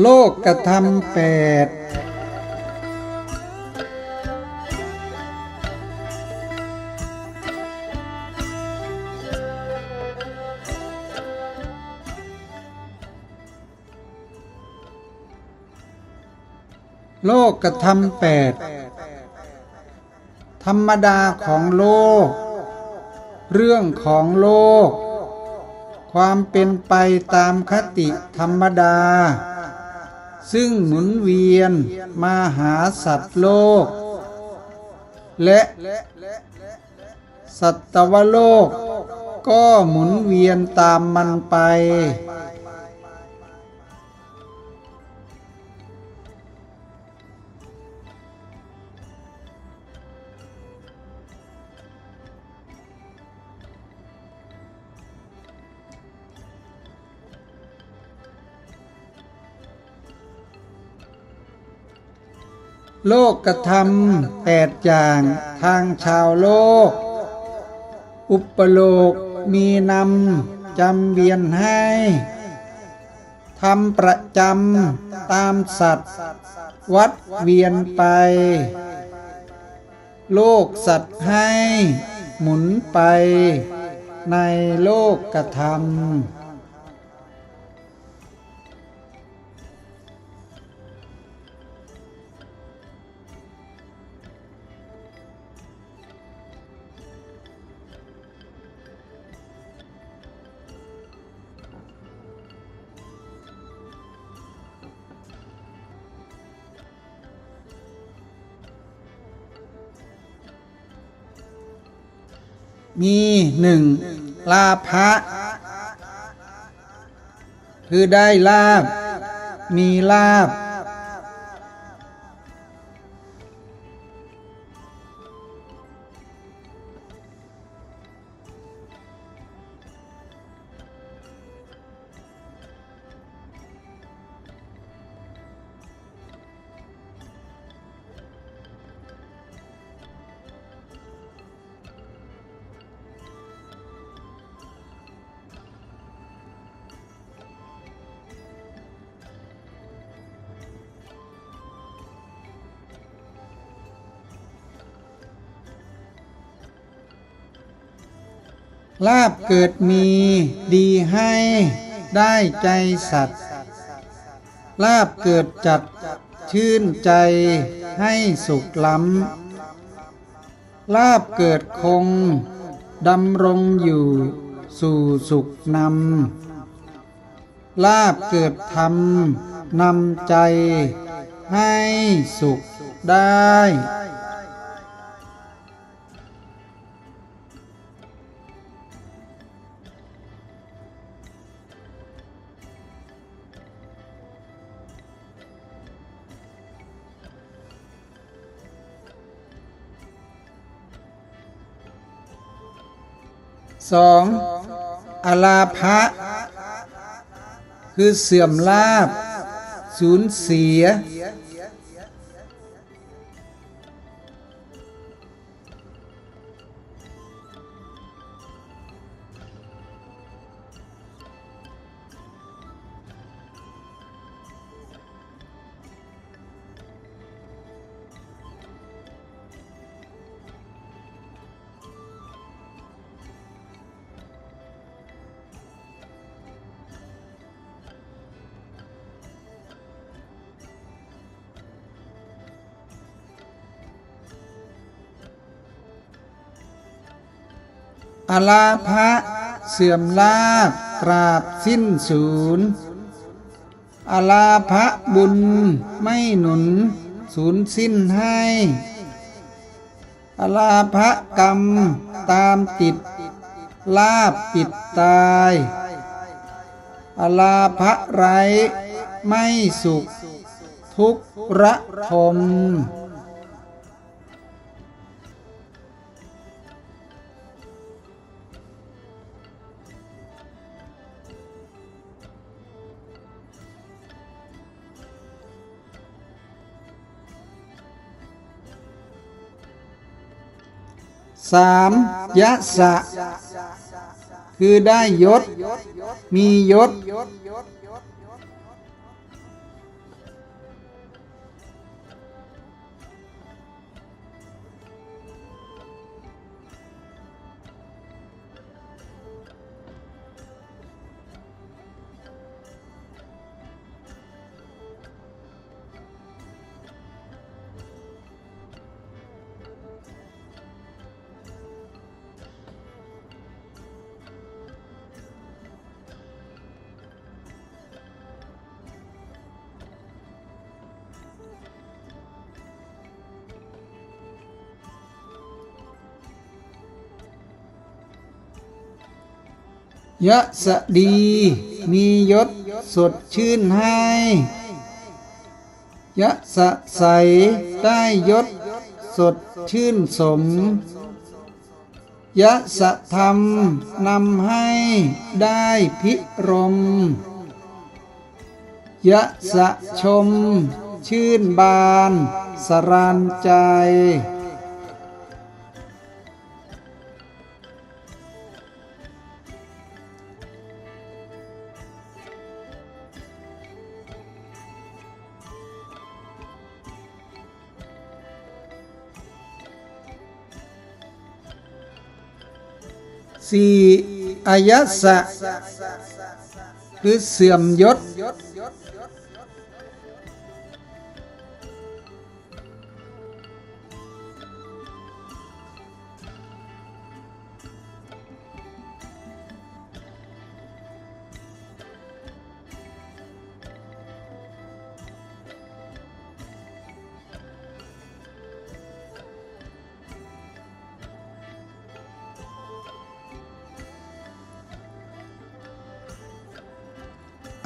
โลกกระทำแปดโลกกระทำแปดธรรมดาของโลก เรื่องของโลก ความเป็นไปตามคติธรรมดา ซึ่งหมุนเวียนมาหาสัตว์โลก และสัตวโลกก็หมุนเวียนตามมันไป โลกกระทำแปดอย่างทางชาวโลก อุปโลกมีนำจำเวียนให้ทำประจำตามสัตว์ วัดเวียนไป โลกสัตว์ให้ หมุนไป ในโลกกระทำ มีหนึ่งลาภะคือได้ลาบ มีลาบ ลาบเกิดมีดีให้ได้ใจสัตว์ ลาบเกิดจัดชื่นใจให้สุขล้ำ ลาบเกิดคงดำรงอยู่สู่สุขนำ ลาบเกิดธรรมนำใจให้สุขได้ สองอลาภะคือเสื่อมลาบสูญเสีย อลาภะเสื่อมลาบตราบสิ้นศูนย์อลาภะบุญไม่หนุนสูญสิ้นให้อลาภะกรรมตามติด ลาบปิดตายอลาภะไรไม่สุข ทุกข์ระทม สามยะสะ คือได้ยศ มียศ ยะสะดี มียศสดชื่นให้ ยะสะใส ได้ยศสดชื่นสม ยะสะธรรม นำให้ได้พิรม ยะสะชม ชื่นบาน สรานใจ สี่อายะสะคือเสื่อมยศ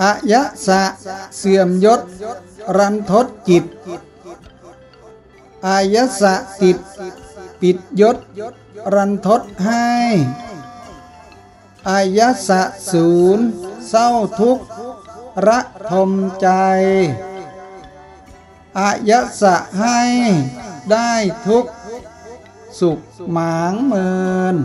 อายะสะเสื่อมยศ รันทดจิต อายะสะติด ปิดยศ รันทดให้ อายะสะศูนย์เศร้าทุกข์ระทมใจ อายะสะให้ได้ทุกสุขหมางเมิน